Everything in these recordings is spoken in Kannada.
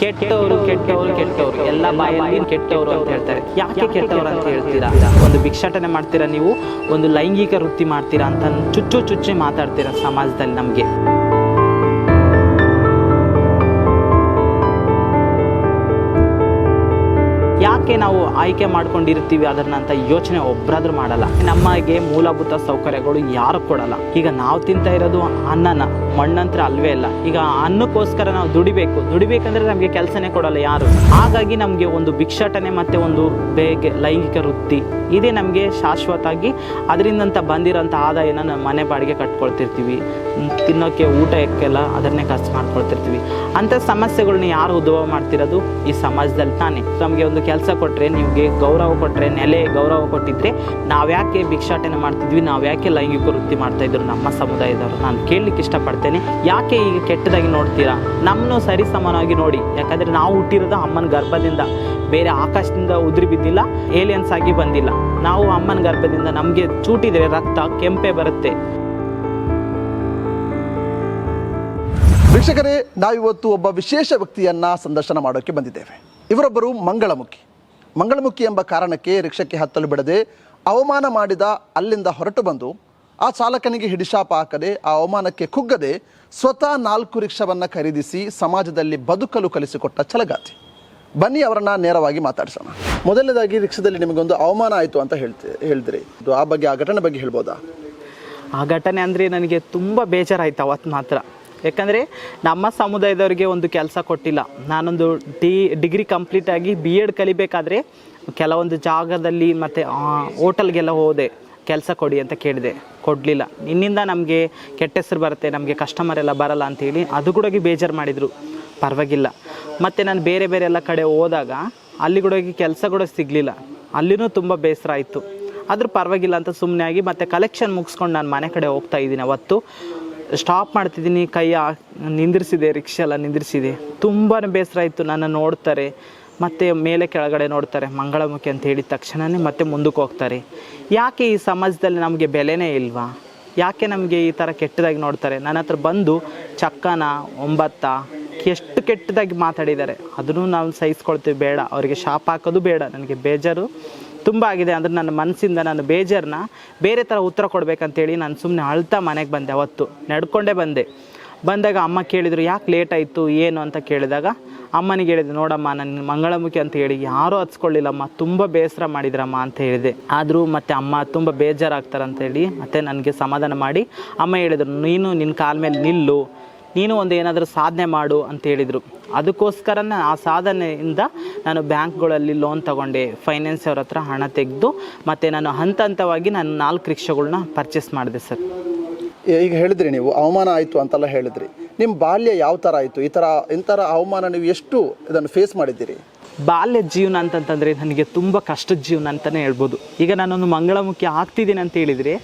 ಕೆಟ್ಟವರು ಕೆಟ್ಟವರು ಕೆಟ್ಟವರು. ಎಲ್ಲ ಬಾಯಲ್ಲಿ ಕೆಟ್ಟವರು ಅಂತ ಹೇಳ್ತಾರೆ. ಯಾಕೆ ಕೆಟ್ಟವರು ಅಂತ ಹೇಳ್ತೀರಾ? ಒಂದು ಭಿಕ್ಷಾಟನೆ ಮಾಡ್ತೀರಾ ನೀವು? ಒಂದು ಲೈಂಗಿಕ ವೃತ್ತಿ ಮಾಡ್ತೀರಾ ಅಂತ ಚುಚ್ಚು ಚುಚ್ಚಿ ಮಾತಾಡ್ತೀರಾ ಸಮಾಜದಲ್ಲಿ ನಮಗೆ? ಯಾಕೆ ನಾವು ಆಯ್ಕೆ ಮಾಡ್ಕೊಂಡಿರ್ತೀವಿ ಅದನ್ನ ಅಂತ ಯೋಚನೆ ಒಬ್ಬರಾದ್ರೂ ಮಾಡಲ್ಲ. ನಮಗೆ ಮೂಲಭೂತ ಸೌಕರ್ಯಗಳು ಯಾರು ಕೊಡಲ್ಲ. ಈಗ ನಾವು ತಿಂತಾ ಇರೋದು ಅನ್ನನ. ಮಣ್ಣಂತ್ರ ಅಲ್ವೇ ಇಲ್ಲ. ಈಗ ಅನ್ನಕ್ಕೋಸ್ಕರ ನಾವು ದುಡಿಬೇಕು. ದುಡಿಬೇಕಂದ್ರೆ ನಮಗೆ ಕೆಲಸನೇ ಕೊಡಲ್ಲ ಯಾರು. ಹಾಗಾಗಿ ನಮಗೆ ಒಂದು ಭಿಕ್ಷಾಟನೆ ಮತ್ತೆ ಒಂದು ಬೇಗ ಲೈಂಗಿಕ ವೃತ್ತಿ ಇದೇ ನಮಗೆ ಶಾಶ್ವತವಾಗಿ ಅದರಿಂದಂತ ಬಂದಿರೋಂಥ ಆದಾಯನ ನಮ್ಮ ಮನೆ ಬಾಡಿಗೆ ಕಟ್ಕೊಳ್ತಿರ್ತೀವಿ. ತಿನ್ನೋಕ್ಕೆ ಊಟಕ್ಕೆಲ್ಲ ಅದನ್ನೇ ಖರ್ಚು ಮಾಡ್ಕೊಳ್ತಿರ್ತೀವಿ. ಅಂಥ ಸಮಸ್ಯೆಗಳನ್ನ ಯಾರು ಉದ್ಭವ ಮಾಡ್ತಿರೋದು? ಈ ಸಮಾಜದಲ್ಲಿ ತಾನೇ. ನಮಗೆ ಒಂದು ಕೆಲಸ ಕೊಟ್ಟರೆ ನಿಮಗೆ ಗೌರವ ಕೊಟ್ಟರೆ ನೆಲೆ, ಗೌರವ ಕೊಟ್ಟಿದ್ರೆ ನಾವ್ಯಾಕೆ ಭಿಕ್ಷಾಟನೆ ಮಾಡ್ತಿದ್ವಿ ನಾವು ಯಾಕೆ ಲೈಂಗಿಕ ವೃತ್ತಿ ಮಾಡ್ತಾಯಿದ್ರು ನಮ್ಮ ಸಮುದಾಯದವರು? ನಾನು ಕೇಳಲಿಕ್ಕೆ ಇಷ್ಟಪಡ್ತೇನೆ. ಯಾಕೆ ಈಗ ಕೆಟ್ಟದಾಗಿ ನೋಡ್ತೀರಾ? ನಮ್ಮನ್ನು ಸರಿ ಸಮಾನವಾಗಿ ನೋಡಿ. ಯಾಕಂದರೆ ನಾವು ಹುಟ್ಟಿರೋದು ಅಮ್ಮನ ಗರ್ಭದಿಂದ. ಬೇರೆ ಆಕಾಶದಿಂದ ಉದುರಿ ಬಿದ್ದಿಲ್ಲ ಏಲಿಯನ್ಸ್ ಆಗಿ ಬಂದಿಲ್ಲ. ನಾವು ಅಮ್ಮನ ಗರ್ಭದಿಂದ ನಮಗೆ ಚೂಟಿದರೆ ರಕ್ತ, ಕೆಂಪೆ ಬರುತ್ತೆ. ವೀಕ್ಷಕರೇ, ನಾವಿವತ್ತು ಒಬ್ಬ ವಿಶೇಷ ವ್ಯಕ್ತಿಯನ್ನು ಸಂದರ್ಶನ ಮಾಡೋಕ್ಕೆ ಬಂದಿದ್ದೇವೆ. ಇವರೊಬ್ಬರು ಮಂಗಳಮುಖಿ. ಮಂಗಳಮುಖಿ ಎಂಬ ಕಾರಣಕ್ಕೆ ರಿಕ್ಷಕ್ಕೆ ಹತ್ತಲು ಬಿಡದೆ ಅವಮಾನ ಮಾಡಿದ ಅಲ್ಲಿಂದ ಹೊರಟು ಬಂದು ಆ ಚಾಲಕನಿಗೆ ಹಿಡಿಶಾಪ ಹಾಕದೆ, ಆ ಅವಮಾನಕ್ಕೆ ಕುಗ್ಗದೆ ಸ್ವತಃ ನಾಲ್ಕು ರಿಕ್ಷಾವನ್ನು ಖರೀದಿಸಿ ಸಮಾಜದಲ್ಲಿ ಬದುಕಲು ಕಲಿಸಿಕೊಟ್ಟ ಚಲಗಾತಿ ಬನ್ನಿ ಅವರನ್ನ ನೇರವಾಗಿ ಮಾತಾಡಿಸೋಣ. ಮೊದಲನೇದಾಗಿ ರಿಕ್ಷಾದಲ್ಲಿ ನಿಮಗೊಂದು ಅವಮಾನ ಆಯಿತು ಅಂತ ಹೇಳ್ತಿ, ಹೇಳಿದ್ರಿ. ಆ ಬಗ್ಗೆ, ಆ ಘಟನೆ ಬಗ್ಗೆ ಹೇಳ್ಬೋದಾ? ಆ ಘಟನೆ ಅಂದರೆ ನನಗೆ ತುಂಬ ಬೇಜಾರಾಯ್ತು ಅವತ್ತು ಮಾತ್ರ. ಯಾಕಂದರೆ ನಮ್ಮ ಸಮುದಾಯದವರಿಗೆ ಒಂದು ಕೆಲಸ ಕೊಟ್ಟಿಲ್ಲ. ನಾನೊಂದು ಡಿ, ಡಿಗ್ರಿ ಕಂಪ್ಲೀಟ್ ಆಗಿ ಬಿ ಎಡ್ ಕಲಿಬೇಕಾದ್ರೆ ಕೆಲವೊಂದು ಜಾಗದಲ್ಲಿ ಮತ್ತು ಹೋಟೆಲ್ಗೆಲ್ಲ ಹೋದೆ. ಕೆಲಸ ಕೊಡಿ ಅಂತ ಕೇಳಿದೆ. ಕೊಡಲಿಲ್ಲ. ನಿನ್ನಿಂದ ನಮಗೆ ಕೆಟ್ಟ ಹೆಸರು ಬರುತ್ತೆ, ನಮಗೆ ಕಸ್ಟಮರ್ ಎಲ್ಲ ಬರಲ್ಲ ಅಂತೇಳಿ ಅದು ಕೂಡ ಬೇಜಾರು ಮಾಡಿದರು. ಪರವಾಗಿಲ್ಲ. ಮತ್ತು ನಾನು ಬೇರೆ ಬೇರೆ ಎಲ್ಲ ಕಡೆ ಹೋದಾಗ ಅಲ್ಲಿ ಕೂಡ ಕೆಲಸ ಕೂಡ ಸಿಗಲಿಲ್ಲ. ಅಲ್ಲಿನೂ ತುಂಬ ಬೇಸರ ಆಯಿತು. ಆದರೂ ಪರವಾಗಿಲ್ಲ ಅಂತ ಸುಮ್ಮನೆ ಆಗಿ ಮತ್ತು ಕಲೆಕ್ಷನ್ ಮುಗಿಸ್ಕೊಂಡು ನಾನು ಮನೆ ಕಡೆ ಹೋಗ್ತಾ ಇದ್ದೀನಿ ಅವತ್ತು. ಸ್ಟಾಪ್ ಮಾಡ್ತಿದ್ದೀನಿ, ಕೈ ನಿಂದಿರಿಸಿದೆ, ರಿಕ್ಷಾ ಎಲ್ಲ ನಿಂದಿರಿಸಿದೆ. ತುಂಬಾ ಬೇಸರ ಆಯಿತು ನನ್ನ ನೋಡ್ತಾರೆ. ಮತ್ತೆ ಮೇಲೆ ಕೆಳಗಡೆ ನೋಡ್ತಾರೆ, ಮಂಗಳಮುಖಿ ಅಂತ ಹೇಳಿದ ತಕ್ಷಣವೇ ಮತ್ತೆ ಮುಂದಕ್ಕೆ ಹೋಗ್ತಾರೆ. ಯಾಕೆ ಈ ಸಮಾಜದಲ್ಲಿ ನಮಗೆ ಬೆಲೆನೇ ಇಲ್ವಾ? ಯಾಕೆ ನಮಗೆ ಈ ಥರ ಕೆಟ್ಟದಾಗಿ ನೋಡ್ತಾರೆ? ನನ್ನ ಹತ್ರ ಬಂದು ಚಕ್ಕನ, ಒಂಬತ್ತ, ಎಷ್ಟು ಕೆಟ್ಟದಾಗಿ ಮಾತಾಡಿದ್ದಾರೆ. ಅದನ್ನು ನಾವು ಸಹಿಸ್ಕೊಳ್ತೀವಿ, ಬೇಡ. ಅವರಿಗೆ ಶಾಪ್ ಹಾಕೋದು ಬೇಡ. ನನಗೆ ಬೇಜಾರು ತುಂಬ ಆಗಿದೆ. ಅಂದರೆ ನನ್ನ ಮನಸ್ಸಿಂದ ನನ್ನ ಬೇಜಾರನ್ನ ಬೇರೆ ಥರ ಉತ್ತರ ಕೊಡಬೇಕಂತೇಳಿ ನಾನು ಸುಮ್ಮನೆ ಅಳ್ತಾ ಮನೆಗೆ ಬಂದೆ ಅವತ್ತು. ನಡ್ಕೊಂಡೇ ಬಂದೆ. ಬಂದಾಗ ಅಮ್ಮ ಕೇಳಿದರು, ಯಾಕೆ ಲೇಟ್ ಆಯಿತು, ಏನು ಅಂತ ಕೇಳಿದಾಗ ಅಮ್ಮನಿಗೆ ಹೇಳಿದೆ, ನೋಡಮ್ಮ ನನ್ನ ಮಂಗಳಮುಖಿ ಅಂತ ಹೇಳಿ, ಯಾರೂ ಹಚ್ಕೊಳ್ಳಿಲ್ಲಮ್ಮ ತುಂಬ ಬೇಸರ ಮಾಡಿದ್ರಮ್ಮ ಅಂತ ಹೇಳಿದೆ. ಆದರೂ ಮತ್ತೆ ಅಮ್ಮ ತುಂಬ ಬೇಜಾರಾಗ್ತಾರೆ ಅಂತ ಹೇಳಿ ಮತ್ತೆ ನನಗೆ ಸಮಾಧಾನ ಮಾಡಿ ಅಮ್ಮ ಹೇಳಿದರು, ನೀನು ನಿನ್ನ ಕಾಲ ಮೇಲೆ ನಿಲ್ಲು, ನೀನು ಒಂದು ಏನಾದರೂ ಸಾಧನೆ ಮಾಡು ಅಂತ ಹೇಳಿದರು. ಅದಕ್ಕೋಸ್ಕರನೇ ಆ ಸಾಧನೆಯಿಂದ ನಾನು ಬ್ಯಾಂಕ್ಗಳಲ್ಲಿ ಲೋನ್ ತಗೊಂಡೆ ಫೈನಾನ್ಸ್ ಅವ್ರ ಹತ್ರ ಹಣ ತೆಗೆದು, ಮತ್ತು ನಾನು ಹಂತ ಹಂತವಾಗಿ ನಾನು ನಾಲ್ಕು ರಿಕ್ಷಾಗಳನ್ನ ಪರ್ಚೇಸ್ ಮಾಡಿದೆ ಸರ್. ಈಗ ಹೇಳಿದ್ರಿ ನೀವು, ಅವಮಾನ ಆಯಿತು ಅಂತೆಲ್ಲ ಹೇಳಿದ್ರಿ. ನಿಮ್ಮ ಬಾಲ್ಯ ಯಾವ ಥರ ಆಯಿತು? ಈ ಥರ ಇಂಥರ ಅವಮಾನ ನೀವು ಎಷ್ಟು ಇದನ್ನು ಫೇಸ್ ಮಾಡಿದ್ದೀರಿ? ಬಾಲ್ಯ ಜೀವನ ಅಂತಂತಂದರೆ ನನಗೆ ತುಂಬ ಕಷ್ಟದ ಜೀವನ ಅಂತಲೇ ಹೇಳ್ಬೋದು. ಈಗ ನಾನೊಂದು ಮಂಗಳಮುಖಿ ಆಗ್ತಿದ್ದೀನಿ ಅಂತ ಹೇಳಿದರೆ,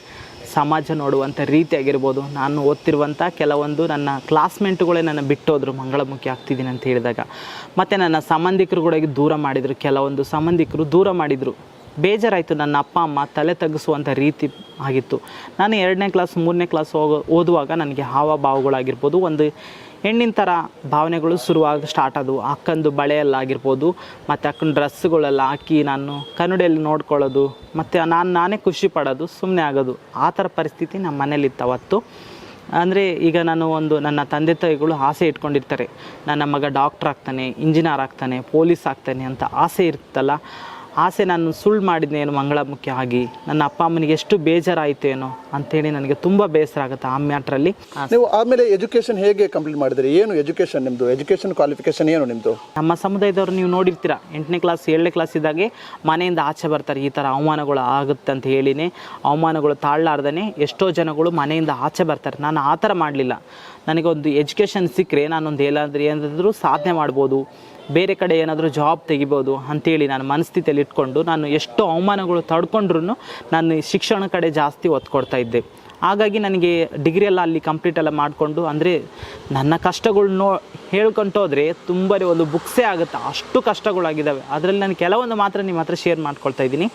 ಸಮಾಜ ನೋಡುವಂಥ ರೀತಿ ಆಗಿರ್ಬೋದು ನಾನು ಓದ್ತಿರುವಂಥ ಕೆಲವೊಂದು ನನ್ನ ಕ್ಲಾಸ್ಮೇಟ್ಗಳೇ ನನ್ನ ಬಿಟ್ಟೋದ್ರು ಮಂಗಳಮುಖಿ ಆಗ್ತಿದ್ದೀನಿ ಅಂತ ಹೇಳಿದಾಗ. ಮತ್ತು ನನ್ನ ಸಂಬಂಧಿಕರು ಕೂಡ ದೂರ ಮಾಡಿದರು, ಕೆಲವೊಂದು ಸಂಬಂಧಿಕರು ದೂರ ಮಾಡಿದರು. ಬೇಜಾರಾಯಿತು ನನ್ನ ಅಪ್ಪ, ಅಮ್ಮ ತಲೆ ತಗ್ಗಿಸುವಂಥ ರೀತಿ ಆಗಿತ್ತು. ನಾನು ಎರಡನೇ ಕ್ಲಾಸ್ ಮೂರನೇ ಕ್ಲಾಸ್ ಹೋಗ, ಓದುವಾಗ ನನಗೆ ಹಾವಭಾವಗಳಾಗಿರ್ಬೋದು, ಒಂದು ಹೆಣ್ಣಿನ ಥರ ಭಾವನೆಗಳು ಶುರುವಾಗ ಸ್ಟಾರ್ಟ್ ಆದವು. ಅಕ್ಕಂದು ಬಳೆಯಲ್ಲಾಗಿರ್ಬೋದು, ಮತ್ತು ಅಕ್ಕನ ಡ್ರೆಸ್ಗಳೆಲ್ಲ ಹಾಕಿ ನಾನು ಕನ್ನಡಿಯಲ್ಲಿ ನೋಡ್ಕೊಳ್ಳೋದು, ಮತ್ತು ನಾನು, ನಾನೇ ಖುಷಿ ಪಡೋದು ಸುಮ್ಮನೆ ಆಗೋದು. ಆ ಥರ ಪರಿಸ್ಥಿತಿ ನಮ್ಮ ಮನೇಲಿತ್ತು ಅವತ್ತು. ಅಂದರೆ ಈಗ ನಾನು ಒಂದು ನನ್ನ ತಂದೆ ತಾಯಿಗಳು ಆಸೆ ಇಟ್ಕೊಂಡಿರ್ತಾರೆ. ನನ್ನ ಮಗ ಡಾಕ್ಟ್ರ್ ಆಗ್ತಾನೆ ಇಂಜಿನಿಯರ್ ಆಗ್ತಾನೆ ಪೊಲೀಸ್ ಆಗ್ತಾನೆ ಅಂತ ಆಸೆ ಇರುತ್ತಲ್ಲ ಆಸೆ ನಾನು ಸುಳ್ಳು ಮಾಡಿದ್ನೇನು ಮಂಗಳಮುಖಿ ಆಗಿ? ನನ್ನ ಅಪ್ಪ ಅಮ್ಮನಿಗೆ ಎಷ್ಟು ಬೇಜಾರಾಯಿತೇನೋ ಅಂತೇಳಿ ನನಗೆ ತುಂಬ ಬೇಸರ ಆಗುತ್ತೆ ಆ ಮ್ಯಾಟ್ರಲ್ಲಿ. ನೀವು ಆಮೇಲೆ ಎಜುಕೇಶನ್ ಹೇಗೆ ಕಂಪ್ಲೀಟ್ ಮಾಡಿದ್ರಿ? ಏನು ಎಜುಕೇಶನ್ ನಿಮ್ಮದು ಎಜುಕೇಶನ್ ಕ್ವಾಲಿಫಿಕೇಶನ್ ಏನು ನಿಮ್ಮದು ನಮ್ಮ ಸಮುದಾಯದವರು ನೀವು ನೋಡಿರ್ತೀರ ಎಂಟನೇ ಕ್ಲಾಸ್ ಏಳನೇ ಕ್ಲಾಸ್ ಇದ್ದಾಗೆ ಮನೆಯಿಂದ ಆಚೆ ಬರ್ತಾರೆ ಈ ಥರ ಅವಮಾನಗಳು ಆಗುತ್ತೆ ಅಂತ ಹೇಳಿನೇ ಅವಮಾನಗಳು ತಾಳಲಾರ್ದೇ ಎಷ್ಟೋ ಜನಗಳು ಮನೆಯಿಂದ ಆಚೆ ಬರ್ತಾರೆ. ನಾನು ಆ ಥರ ಮಾಡಲಿಲ್ಲ. ನನಗೊಂದು ಎಜುಕೇಷನ್ ಸಿಕ್ಕರೆ ನಾನೊಂದು ಏನಾದರೂ ಏನಾದರೂ ಸಾಧನೆ ಮಾಡ್ಬೋದು ಬೇರೆ ಕಡೆ ಏನಾದರೂ ಜಾಬ್ ತೆಗಿಬೋದು ಅಂತೇಳಿ ನಾನು ಮನಸ್ಥಿತಿಯಲ್ಲಿ ಇಟ್ಕೊಂಡು ನಾನು ಎಷ್ಟು ಅವಮಾನಗಳು ತಡ್ಕೊಂಡ್ರೂ ನಾನು ಶಿಕ್ಷಣ ಕಡೆ ಜಾಸ್ತಿ ಒತ್ತು ಕೊಡ್ತಾ ಇದ್ದೆ. ಹಾಗಾಗಿ ನನಗೆ ಡಿಗ್ರಿ ಎಲ್ಲ ಅಲ್ಲಿ ಕಂಪ್ಲೀಟ್ ಎಲ್ಲ ಮಾಡಿಕೊಂಡು ಅಂದರೆ ನನ್ನ ಕಷ್ಟಗಳು ನೋ ಹೇಳ್ಕೊಂಟೋದ್ರೆ ತುಂಬಾ ಒಂದು ಬುಕ್ಸೇ ಆಗುತ್ತೆ. ಅಷ್ಟು ಕಷ್ಟಗಳಾಗಿದ್ದಾವೆ. ಅದರಲ್ಲಿ ನಾನು ಕೆಲವೊಂದು ಮಾತ್ರ ನಿಮ್ಮ ಹತ್ರ ಶೇರ್ ಮಾಡ್ಕೊಳ್ತಾ ಇದ್ದೀನಿ.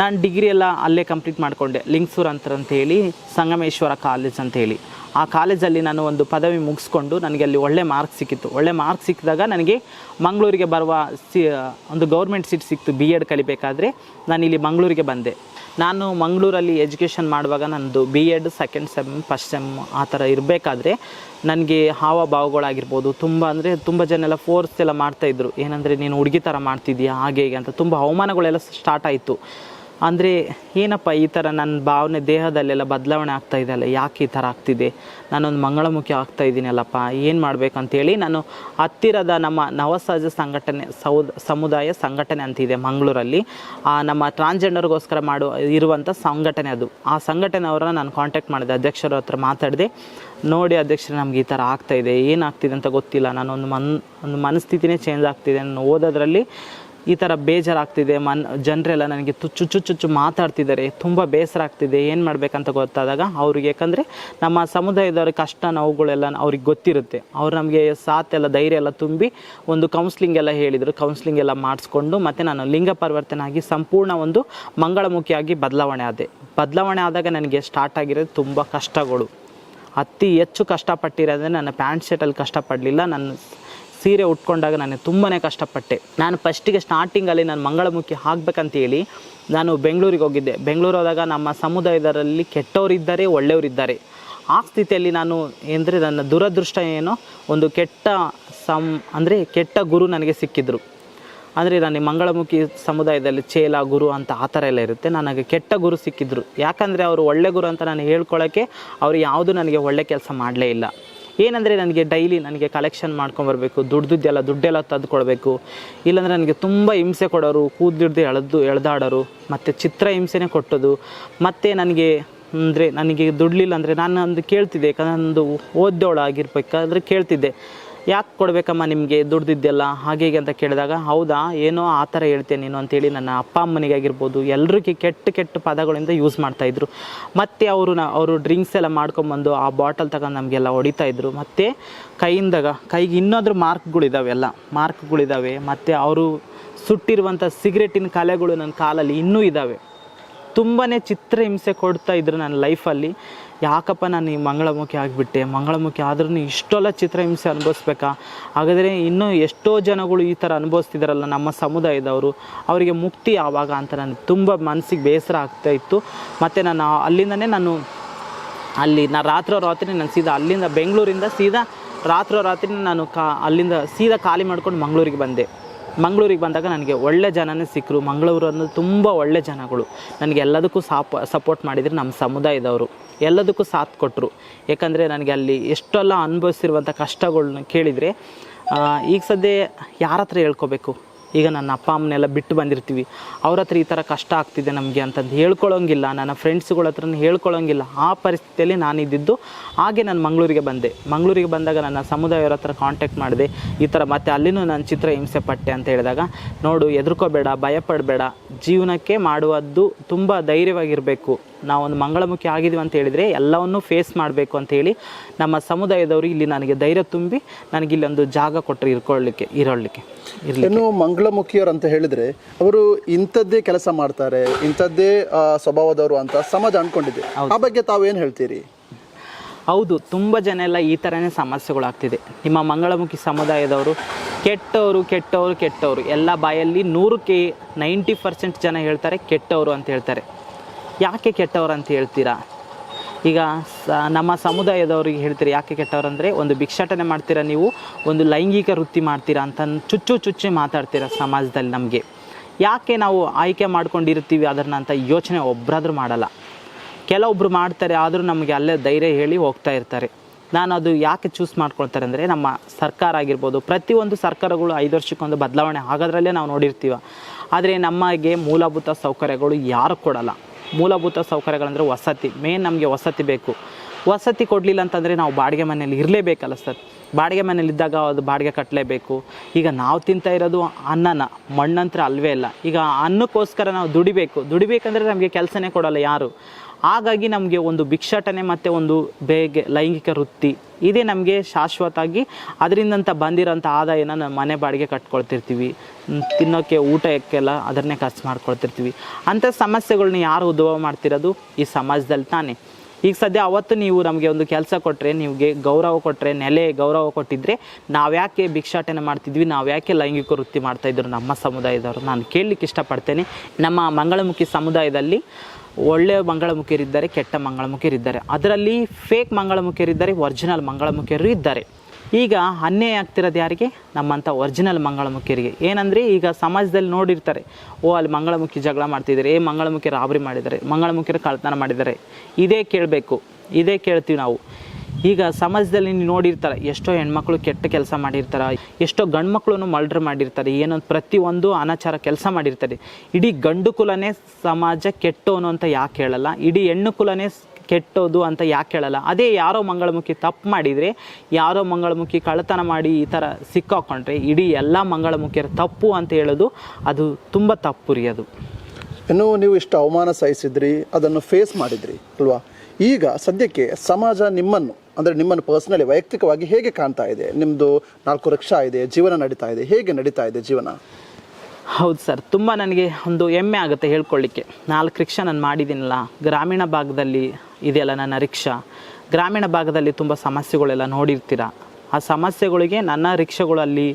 ನಾನು ಡಿಗ್ರಿ ಎಲ್ಲ ಅಲ್ಲೇ ಕಂಪ್ಲೀಟ್ ಮಾಡಿಕೊಂಡೆ. ಲಿಂಗ್ಸೂರ್ ಅಂತ ಹೇಳಿ, ಸಂಗಮೇಶ್ವರ ಕಾಲೇಜ್ ಅಂತ ಹೇಳಿ. ಆ ಕಾಲೇಜಲ್ಲಿ ನಾನು ಒಂದು ಪದವಿ ಮುಗಿಸ್ಕೊಂಡು ನನಗೆ ಅಲ್ಲಿ ಒಳ್ಳೆ ಮಾರ್ಕ್ ಸಿಕ್ಕಿತ್ತು. ಒಳ್ಳೆ ಮಾರ್ಕ್ ಸಿಕ್ಕಿದಾಗ ನನಗೆ ಮಂಗಳೂರಿಗೆ ಬರುವ ಸಿ ಒಂದು ಗೌರ್ಮೆಂಟ್ ಸೀಟ್ ಸಿಕ್ತು ಬಿ ಎಡ್ ಕಲಿಬೇಕಾದ್ರೆ. ನಾನು ಇಲ್ಲಿ ಮಂಗಳೂರಿಗೆ ಬಂದೆ. ನಾನು ಮಂಗಳೂರಲ್ಲಿ ಎಜುಕೇಷನ್ ಮಾಡುವಾಗ ನನ್ನದು B Ed second sem first sem ಆ ಥರ ಇರಬೇಕಾದ್ರೆ ನನಗೆ ಹಾವಭಾವಗಳಾಗಿರ್ಬೋದು. ತುಂಬ ಅಂದರೆ ತುಂಬ ಜನ ಎಲ್ಲ ಫೋರ್ಸ್ ಎಲ್ಲ ಮಾಡ್ತಾಯಿದ್ರು ಏನಂದರೆ ನೀನು ಹುಡುಗಿ ಥರ ಮಾಡ್ತಿದ್ದೀಯಾ? ಹಾಗೆ ಹೀಗೆ ಅಂತ. ತುಂಬ ಅವಮಾನಗಳೆಲ್ಲ ಸ್ಟಾರ್ಟ್ ಆಯಿತು. ಅಂದರೆ ಏನಪ್ಪ ಈ ಥರ ನನ್ನ ಭಾವನೆ ದೇಹದಲ್ಲೆಲ್ಲ ಬದಲಾವಣೆ ಆಗ್ತಾ ಇದೆ ಅಲ್ಲ? ಯಾಕೆ ಈ ಥರ ಆಗ್ತಿದೆ? ನಾನೊಂದು ಮಂಗಳಮುಖಿ ಆಗ್ತಾ ಇದ್ದೀನಲ್ಲಪ್ಪ ಏನು ಮಾಡಬೇಕಂತೇಳಿ ನಾನು ಹತ್ತಿರದ ನಮ್ಮ ನವಸಹಜ ಸಂಘಟನೆ, ಸೌದ, ಸಮುದಾಯ ಸಂಘಟನೆ ಅಂತಿದೆ ಮಂಗಳೂರಲ್ಲಿ. ಆ ನಮ್ಮ ಟ್ರಾನ್ಸ್ಜೆಂಡರ್ಗೋಸ್ಕರ ಮಾಡು ಇರುವಂಥ ಸಂಘಟನೆ ಅದು. ಆ ಸಂಘಟನೆ ಅವರನ್ನ ನಾನು ಕಾಂಟ್ಯಾಕ್ಟ್ ಮಾಡಿದೆ. ಅಧ್ಯಕ್ಷರ ಹತ್ರ ಮಾತಾಡಿದೆ, ನೋಡಿ ಅಧ್ಯಕ್ಷರು ನಮ್ಗೆ ಈ ಥರ ಆಗ್ತಾಯಿದೆ ಏನಾಗ್ತಿದೆ ಅಂತ ಗೊತ್ತಿಲ್ಲ. ನಾನೊಂದು ಮನ್, ಒಂದು ಮನಸ್ಥಿತಿನೇ ಚೇಂಜ್ ಆಗ್ತಿದೆ. ನಾನು ಓದೋದ್ರಲ್ಲಿ ಈ ಥರ ಬೇಜಾರಾಗ್ತಿದೆ, ಮನ್, ಜನರೆಲ್ಲ ನನಗೆ ತುಚ್ಚು ಚುಚ್ಚು ಚುಚ್ಚು ಮಾತಾಡ್ತಿದ್ದಾರೆ, ತುಂಬ ಬೇಸರ ಆಗ್ತಿದೆ ಏನು ಮಾಡಬೇಕಂತ ಗೊತ್ತಾದಾಗ ಅವ್ರಿಗೆ ಯಾಕಂದರೆ ನಮ್ಮ ಸಮುದಾಯದವ್ರ ಕಷ್ಟ ನೋವುಗಳೆಲ್ಲ ಅವ್ರಿಗೆ ಗೊತ್ತಿರುತ್ತೆ. ಅವ್ರು ನಮಗೆ ಸಾಥ್ ಎಲ್ಲ, ಧೈರ್ಯ ಎಲ್ಲ ತುಂಬಿ ಒಂದು ಕೌನ್ಸ್ಲಿಂಗ್ ಎಲ್ಲ ಹೇಳಿದರು ಕೌನ್ಸ್ಲಿಂಗ್ ಎಲ್ಲ ಮಾಡಿಸ್ಕೊಂಡು ಮತ್ತು ನಾನು ಲಿಂಗ ಪರಿವರ್ತನೆ ಆಗಿ ಸಂಪೂರ್ಣ ಒಂದು ಮಂಗಳಮುಖಿಯಾಗಿ ಬದಲಾವಣೆ ಆದೆ. ಬದಲಾವಣೆ ಆದಾಗ ನನಗೆ ಸ್ಟಾರ್ಟ್ ಆಗಿರೋದು ತುಂಬ ಕಷ್ಟಗಳು. ಅತಿ ಹೆಚ್ಚು ಕಷ್ಟಪಟ್ಟಿರೋದೇ ನನ್ನ ಪ್ಯಾಂಟ್ ಶರ್ಟಲ್ಲಿ ಕಷ್ಟಪಡಲಿಲ್ಲ, ನನ್ನ ಸೀರೆ ಉಟ್ಕೊಂಡಾಗ ನಾನು ತುಂಬಾ ಕಷ್ಟಪಟ್ಟೆ. ನಾನು ಫಸ್ಟಿಗೆ ಸ್ಟಾರ್ಟಿಂಗಲ್ಲಿ ನಾನು ಮಂಗಳಮುಖಿ ಆಗಬೇಕಂತೇಳಿ ನಾನು ಬೆಂಗಳೂರಿಗೆ ಹೋಗಿದ್ದೆ. ಬೆಂಗಳೂರು ಹೋದಾಗ ನಮ್ಮ ಸಮುದಾಯದಲ್ಲಿ ಕೆಟ್ಟವರಿದ್ದಾರೆ, ಒಳ್ಳೆಯವರಿದ್ದಾರೆ. ಆ ಸ್ಥಿತಿಯಲ್ಲಿ ನಾನು ಅಂದರೆ ನನ್ನ ದುರದೃಷ್ಟ ಏನೋ? ಒಂದು ಕೆಟ್ಟ ಸಮ್ ಅಂದರೆ ಕೆಟ್ಟ ಗುರು ನನಗೆ ಸಿಕ್ಕಿದ್ರು. ಅಂದರೆ ನಾನು ಮಂಗಳಮುಖಿ ಸಮುದಾಯದಲ್ಲಿ ಚೇಲ ಗುರು ಅಂತ ಆ ಥರ ಎಲ್ಲ ಇರುತ್ತೆ. ನನಗೆ ಕೆಟ್ಟ ಗುರು ಸಿಕ್ಕಿದ್ರು. ಯಾಕಂದರೆ ಅವರು ಒಳ್ಳೆ ಗುರು ಅಂತ ನಾನು ಹೇಳ್ಕೊಳ್ಳೋಕ್ಕೆ ಅವರು ಯಾವುದು ನನಗೆ ಒಳ್ಳೆ ಕೆಲಸ ಮಾಡಲೇ ಇಲ್ಲ. ಏನಂದರೆ ನನಗೆ ಡೈಲಿ ನನಗೆ ಕಲೆಕ್ಷನ್ ಮಾಡ್ಕೊಂಬರ್ಬೇಕು ದುಡ್ದಿದ್ದೆಲ್ಲ, ದುಡ್ಡೆಲ್ಲ ತಂದುಕೊಡ್ಬೇಕು. ಇಲ್ಲಾಂದರೆ ನನಗೆ ತುಂಬ ಹಿಂಸೆ ಕೊಡೋರು ಕೂದಿಡ್ದು ಎಳೆದು, ಎಳೆದಾಡೋರು, ಮತ್ತು ಚಿತ್ರ ಹಿಂಸೆನೇ ಕೊಟ್ಟೋದು ಮತ್ತು ನನಗೆ ಅಂದರೆ ನನಗೆ ದುಡ್ಲಿಲ್ಲ ಅಂದರೆ ನಾನು ಒಂದು ಕೇಳ್ತಿದ್ದೆ ಯಾಕಂದ್ರೆ ನಂದು ಓದ್ದೋಳು ಆಗಿರ್ಬೇಕಾದ್ರೆ ಕೇಳ್ತಿದ್ದೆ. ಯಾಕೆ ಕೊಡಬೇಕಮ್ಮ ನಿಮಗೆ ದುಡ್ದಿದ್ದೆಲ್ಲ? ಹಾಗೆ ಹೀಗೆ ಅಂತ ಕೇಳಿದಾಗ, ಹೌದಾ, ಏನೋ ಆ ಥರ ಹೇಳ್ತೇನೆ ನೀನು ಅಂತೇಳಿ ನನ್ನ ಅಪ್ಪ ಅಮ್ಮನಿಗಾಗಿರ್ಬೋದು, ಎಲ್ರಿಗೆ ಕೆಟ್ಟ ಕೆಟ್ಟ ಪದಗಳಿಂದ ಯೂಸ್ ಮಾಡ್ತಾಯಿದ್ರು ಮತ್ತು ಅವರು ನ, ಅವರು ಡ್ರಿಂಕ್ಸ್ ಎಲ್ಲ ಮಾಡ್ಕೊಂಬಂದು ಆ ಬಾಟಲ್ ತಗೊಂಡು ನಮಗೆಲ್ಲ ಹೊಡಿತಾಯಿದ್ರು ಮತ್ತು ಕೈಯಿಂದಾಗ, ಕೈಗೆ ಇನ್ನೊಂದ್ರ ಮಾರ್ಕ್ಗಳಿದ್ದಾವೆ ಎಲ್ಲ. ಮಾರ್ಕ್ಗಳಿದ್ದಾವೆ ಮತ್ತು ಅವರು ಸುಟ್ಟಿರುವಂಥ ಸಿಗರೇಟಿನ ಕಲೆಗಳು ನನ್ನ ಕಾಲಲ್ಲಿ ಇನ್ನೂ ಇದ್ದಾವೆ ತುಂಬಾ ಚಿತ್ರಹಿಂಸೆ ಕೊಡ್ತಾ ಇದ್ರು ನನ್ನ ಲೈಫಲ್ಲಿ ಯಾಕಪ್ಪ ನಾನು ಈ ಮಂಗಳಮುಖಿ ಆಗಿಬಿಟ್ಟೆ? ಮಂಗಳಮುಖಿ ಆದ್ರೂ ಇಷ್ಟೆಲ್ಲ ಚಿತ್ರಹಿಂಸೆ ಅನುಭವಿಸ್ಬೇಕಾ? ಹಾಗಾದರೆ ಇನ್ನೂ ಎಷ್ಟೋ ಜನಗಳು ಈ ಥರ ಅನುಭವಿಸ್ತಿದ್ದಾರಲ್ಲ ನಮ್ಮ ಸಮುದಾಯದವರು. ಅವರಿಗೆ ಮುಕ್ತಿ ಯಾವಾಗ ಅಂತ ನನಗೆ ತುಂಬ ಮನಸ್ಸಿಗೆ ಬೇಸರ ಆಗ್ತಾ ಇತ್ತು. ಮತ್ತು ನಾನು ಅಲ್ಲಿಂದನೇ ನಾನು ಅಲ್ಲಿ ನಾ ರಾತ್ರೋ ರಾತ್ರಿ ನಾನು ಸೀದಾ ಅಲ್ಲಿಂದ ಬೆಂಗಳೂರಿಂದ ಸೀದಾ ರಾತ್ರೋ ರಾತ್ರಿ ನಾನು ಕಾ ಅಲ್ಲಿಂದ ಸೀದಾ ಖಾಲಿ ಮಾಡ್ಕೊಂಡು ಮಂಗಳೂರಿಗೆ ಬಂದೆ. ಮಂಗಳೂರಿಗೆ ಬಂದಾಗ ನನಗೆ ಒಳ್ಳೆ ಜನನೇ ಸಿಕ್ಕರು. ಮಂಗಳೂರು ಅನ್ನೋದು ತುಂಬ ಒಳ್ಳೆ ಜನಗಳು. ನನಗೆ ಎಲ್ಲದಕ್ಕೂ ಸಾಪ ಸಪೋರ್ಟ್ ಮಾಡಿದರೆ ನಮ್ಮ ಸಮುದಾಯದವರು. ಎಲ್ಲದಕ್ಕೂ ಸಾಥ್ ಕೊಟ್ಟರು ಯಾಕಂದರೆ ನನಗೆ ಅಲ್ಲಿ ಎಷ್ಟೆಲ್ಲ ಅನುಭವಿಸಿರುವಂಥ ಕಷ್ಟಗಳನ್ನ ಕೇಳಿದರೆ ಈಗ ಸದ್ಯ ಯಾರ ಹತ್ರ ಹೇಳ್ಕೊಬೇಕು? ಈಗ ನನ್ನ ಅಪ್ಪ, ಅಮ್ಮನೆಲ್ಲ ಬಿಟ್ಟು ಬಂದಿರ್ತೀವಿ. ಅವ್ರ ಹತ್ರ ಈ ಥರ ಕಷ್ಟ ಆಗ್ತಿದೆ ನಮಗೆ ಅಂತಂದು ಹೇಳ್ಕೊಳ್ಳೋಂಗಿಲ್ಲ ನನ್ನ ಫ್ರೆಂಡ್ಸ್ಗಳ ಹತ್ರ ಹೇಳ್ಕೊಳ್ಳೋಂಗಿಲ್ಲ ಆ ಪರಿಸ್ಥಿತಿಯಲ್ಲಿ ನಾನಿದ್ದಿದ್ದು ಹಾಗೆ ನಾನು ಮಂಗಳೂರಿಗೆ ಬಂದೆ. ಮಂಗಳೂರಿಗೆ ಬಂದಾಗ ನನ್ನ ಸಮುದಾಯವ್ರ ಹತ್ರ ಕಾಂಟ್ಯಾಕ್ಟ್ ಮಾಡಿದೆ. ಈ ಥರ ಮತ್ತೆ ಅಲ್ಲಿನೂ ನಾನು ಚಿತ್ರ ಹಿಂಸೆ ಪಟ್ಟೆ ಅಂತ ಹೇಳಿದಾಗ, ನೋಡು ಹೆದರ್ಕೋಬೇಡ ಭಯಪಡಬೇಡ. ಜೀವನಕ್ಕೆ ಮಾಡುವದ್ದು ತುಂಬ ಧೈರ್ಯವಾಗಿರಬೇಕು. ನಾವೊಂದು ಮಂಗಳಮುಖಿ ಆಗಿದ್ದೀವಿ ಅಂತ ಹೇಳಿದರೆ ಎಲ್ಲವನ್ನೂ ಫೇಸ್ ಮಾಡಬೇಕು ಅಂತ ಹೇಳಿ ನಮ್ಮ ಸಮುದಾಯದವರು ಇಲ್ಲಿ ನನಗೆ ಧೈರ್ಯ ತುಂಬಿ ನನಗೆ ಇಲ್ಲಿ ಒಂದು ಜಾಗ ಕೊಟ್ಟರೆ ಇರ್ಕೊಳ್ಳಿಕ್ಕೆ ಇರೋಳಿಕ್ಕೆ ಇರಲಿ ಇನ್ನು ಮಂಗಳಮುಖಿಯರು ಅಂತ ಹೇಳಿದ್ರೆ ಅವರು ಇಂಥದ್ದೇ ಕೆಲಸ ಮಾಡ್ತಾರೆ ಇಂಥದ್ದೇ ಸ್ವಭಾವದವರು ಅಂತ ಸಮಾಜ ಅಂದ್ಕೊಂಡಿದೆ ಆ ಬಗ್ಗೆ ತಾವೇನು ಹೇಳ್ತೀರಿ? ಹೌದು ತುಂಬ ಜನ ಎಲ್ಲ ಈ ಥರನೇ ಸಮಸ್ಯೆಗಳಾಗ್ತಿದೆ. ನಿಮ್ಮ ಮಂಗಳಮುಖಿ ಸಮುದಾಯದವರು ಕೆಟ್ಟವರು ಕೆಟ್ಟವರು ಕೆಟ್ಟವರು. ಎಲ್ಲ ಬಾಯಲ್ಲಿ ನೂರಕ್ಕೆ ನೈಂಟಿ ಪರ್ಸೆಂಟ್ ಜನ ಹೇಳ್ತಾರೆ ಕೆಟ್ಟವರು ಅಂತ ಹೇಳ್ತಾರೆ. ಯಾಕೆ ಕೆಟ್ಟವ್ರು ಅಂತ ಹೇಳ್ತೀರಾ? ಈಗ ಸ, ನಮ್ಮ ಸಮುದಾಯದವ್ರಿಗೆ ಹೇಳ್ತೀರಿ ಯಾಕೆ ಕೆಟ್ಟವ್ರು ಅಂದರೆ ಒಂದು ಭಿಕ್ಷಾಟನೆ ಮಾಡ್ತೀರಾ ನೀವು, ಒಂದು ಲೈಂಗಿಕ ವೃತ್ತಿ ಮಾಡ್ತೀರಾ ಅಂತ ಚುಚ್ಚು ಚುಚ್ಚಿ ಮಾತಾಡ್ತೀರಾ ಸಮಾಜದಲ್ಲಿ ನಮಗೆ. ಯಾಕೆ ನಾವು ಆಯ್ಕೆ ಮಾಡ್ಕೊಂಡಿರ್ತೀವಿ ಅದನ್ನ ಅಂತ ಯೋಚನೆ ಒಬ್ಬರಾದ್ರೂ ಮಾಡಲ್ಲ. ಕೆಲವೊಬ್ರು ಮಾಡ್ತಾರೆ, ಆದರೂ ನಮಗೆ ಅಲ್ಲೇ ಧೈರ್ಯ ಹೇಳಿ ಹೋಗ್ತಾ ಇರ್ತಾರೆ. ನಾನು ಅದು ಯಾಕೆ ಚೂಸ್ ಮಾಡ್ಕೊಳ್ತಾರೆ ಅಂದರೆ ನಮ್ಮ ಸರ್ಕಾರ ಆಗಿರ್ಬೋದು, ಪ್ರತಿಯೊಂದು ಸರ್ಕಾರಗಳು ಐದು ವರ್ಷಕ್ಕೊಂದು ಬದಲಾವಣೆ ಆಗೋದ್ರಲ್ಲೇ ನಾವು ನೋಡಿರ್ತೀವ. ಆದರೆ ನಮಗೆ ಮೂಲಭೂತ ಸೌಕರ್ಯಗಳು ಯಾರು ಕೊಡಲ್ಲ. ಮೂಲಭೂತ ಸೌಕರ್ಯಗಳಂದರೆ ವಸತಿ. ಮೇನ್ ನಮಗೆ ವಸತಿ ಬೇಕು. ವಸತಿ ಕೊಡಲಿಲ್ಲ ಅಂತಂದರೆ ನಾವು ಬಾಡಿಗೆ ಮನೇಲಿ ಇರಲೇಬೇಕಲ್ಲ ಸರ್ ಬಾಡಿಗೆ ಮನೇಲಿ ಇದ್ದಾಗ ಅದು ಬಾಡಿಗೆ ಕಟ್ಟಲೇಬೇಕು ಈಗ ನಾವು ತಿಂತಾ ಇರೋದು ಅನ್ನನ, ಮಣ್ಣಂತ್ರ ಅಲ್ವೇ ಇಲ್ಲ ಈಗ ಅನ್ನಕ್ಕೋಸ್ಕರ ನಾವು ದುಡಿಬೇಕು. ದುಡಿಬೇಕಂದ್ರೆ ನಮಗೆ ಕೆಲಸನೇ ಕೊಡಲ್ಲ ಯಾರು. ಹಾಗಾಗಿ ನಮಗೆ ಒಂದು ಭಿಕ್ಷಾಟನೆ ಮತ್ತು ಒಂದು ಬೇಗೆ ಲೈಂಗಿಕ ವೃತ್ತಿ ಇದೇ ನಮಗೆ ಶಾಶ್ವತವಾಗಿ ಅದರಿಂದಂತ ಬಂದಿರೋಂಥ ಆದಾಯನ ನಮ್ಮ ಮನೆ ಬಾಡಿಗೆ ಕಟ್ಕೊಳ್ತಿರ್ತೀವಿ. ತಿನ್ನೋಕ್ಕೆ ಊಟಕ್ಕೆಲ್ಲ ಅದನ್ನೇ ಖರ್ಚು ಮಾಡ್ಕೊಳ್ತಿರ್ತೀವಿ. ಅಂಥ ಸಮಸ್ಯೆಗಳನ್ನ ಯಾರು ಉದ್ಭವ ಮಾಡ್ತಿರೋದು? ಈ ಸಮಾಜದಲ್ಲಿ ತಾನೇ. ಈಗ ಸದ್ಯ ಅವತ್ತು ನೀವು ನಮಗೆ ಒಂದು ಕೆಲಸ ಕೊಟ್ಟರೆ ನಿಮಗೆ ಗೌರವ ಕೊಟ್ಟರೆ ನೆಲೆ ಗೌರವ ಕೊಟ್ಟಿದ್ರೆ ನಾವ್ಯಾಕೆ ಭಿಕ್ಷಾಟನೆ ಮಾಡ್ತಿದ್ವಿ, ನಾವ್ಯಾಕೆ ಲೈಂಗಿಕ ವೃತ್ತಿ ಮಾಡ್ತಾಯಿದ್ರು ನಮ್ಮ ಸಮುದಾಯದವರು? ನಾನು ಕೇಳಲಿಕ್ಕೆ ಇಷ್ಟಪಡ್ತೇನೆ. ನಮ್ಮ ಮಂಗಳಮುಖಿ ಸಮುದಾಯದಲ್ಲಿ ಒಳ್ಳೆಯ ಮಂಗಳಮುಖಿಯರಿದ್ದಾರೆ, ಕೆಟ್ಟ ಮಂಗಳಮುಖಿಯರಿದ್ದಾರೆ. ಅದರಲ್ಲಿ ಫೇಕ್ ಮಂಗಳಮುಖಿಯರಿದ್ದಾರೆ ಒರಿಜಿನಲ್ ಮಂಗಳಮುಖಿಯರು ಇದ್ದಾರೆ. ಈಗ ಅನ್ಯಾಯ ಆಗ್ತಿರೋದು ಯಾರಿಗೆ? ನಮ್ಮಂಥ ಒರಿಜಿನಲ್ ಮಂಗಳಮುಖಿಯರಿಗೆ. ಏನಂದರೆ ಈಗ ಸಮಾಜದಲ್ಲಿ ನೋಡಿರ್ತಾರೆ, ಓ, ಅಲ್ಲಿ ಮಂಗಳಮುಖಿ ಜಗಳ ಮಾಡ್ತಿದ್ದಾರೆ, ಏ, ಮಂಗಳಮುಖಿ ರಾಬರಿ ಮಾಡಿದ್ದಾರೆ, ಮಂಗಳಮುಖಿಯರು ಕಳ್ತನ ಮಾಡಿದ್ದಾರೆ. ಇದೇ ಕೇಳಬೇಕು, ಇದೇ ಕೇಳ್ತೀವಿ ನಾವು. ಈಗ ಸಮಾಜದಲ್ಲಿ ನೀವು ನೋಡಿರ್ತಾರೆ, ಎಷ್ಟೋ ಹೆಣ್ಮಕ್ಳು ಕೆಟ್ಟ ಕೆಲಸ ಮಾಡಿರ್ತಾರೆ, ಎಷ್ಟೋ ಗಂಡು ಮರ್ಡ್ರ್ ಮಾಡಿರ್ತಾರೆ, ಏನೋ ಪ್ರತಿಯೊಂದು ಅನಾಚಾರ ಕೆಲಸ ಮಾಡಿರ್ತಾರೆ. ಇಡೀ ಗಂಡು ಕುಲನೇ ಸಮಾಜ ಕೆಟ್ಟೋನು ಅಂತ ಯಾಕೆ ಹೇಳಲ್ಲ, ಇಡೀ ಹೆಣ್ಣು ಕುಲನೇ ಕೆಟ್ಟೋದು ಅಂತ ಯಾಕೆ ಹೇಳಲ್ಲ. ಅದೇ ಯಾರೋ ಮಂಗಳಮುಖಿ ತಪ್ಪು ಮಾಡಿದರೆ, ಯಾರೋ ಮಂಗಳಮುಖಿ ಕಳ್ಳತನ ಮಾಡಿ ಈ ಥರ ಸಿಕ್ಕಾಕೊಂಡ್ರೆ, ಇಡೀ ಎಲ್ಲ ಮಂಗಳಮುಖಿಯರ ತಪ್ಪು ಅಂತ ಹೇಳೋದು ಅದು ತುಂಬ ತಪ್ಪು ರೀ ಅದು. ಇನ್ನು ನೀವು ಇಷ್ಟು ಅವಮಾನ ಸಹಿಸಿದ್ರಿ, ಅದನ್ನು ಫೇಸ್ ಮಾಡಿದ್ರಿ, ಅಲ್ವಾ? ಈಗ ಸದ್ಯಕ್ಕೆ ಸಮಾಜ ನಿಮ್ಮನ್ನು ಅಂದರೆ ನಿಮ್ಮನ್ನು ಪರ್ಸ್ನಲಿ ವೈಯಕ್ತಿಕವಾಗಿ ಹೇಗೆ ಕಾಣ್ತಾ ಇದೆ? ನಿಮ್ಮದು ನಾಲ್ಕು ರಿಕ್ಷಾ ಇದೆ, ಜೀವನ ನಡೀತಾ ಇದೆ, ಹೇಗೆ ನಡೀತಾ ಇದೆ ಜೀವನ? ಹೌದು ಸರ್, ತುಂಬ ನನಗೆ ಒಂದು ಹೆಮ್ಮೆ ಆಗುತ್ತೆ ಹೇಳ್ಕೊಳ್ಳಿಕ್ಕೆ. ನಾಲ್ಕು ರಿಕ್ಷಾ ನಾನು ಮಾಡಿದ್ದೀನಲ್ಲ, ಗ್ರಾಮೀಣ ಭಾಗದಲ್ಲಿ ಇದೆಯಲ್ಲ ನನ್ನ ರಿಕ್ಷಾ. ಗ್ರಾಮೀಣ ಭಾಗದಲ್ಲಿ ತುಂಬ ಸಮಸ್ಯೆಗಳೆಲ್ಲ ನೋಡಿರ್ತೀರ. ಆ ಸಮಸ್ಯೆಗಳಿಗೆ ನನ್ನ ರಿಕ್ಷಾಗಳಲ್ಲಿ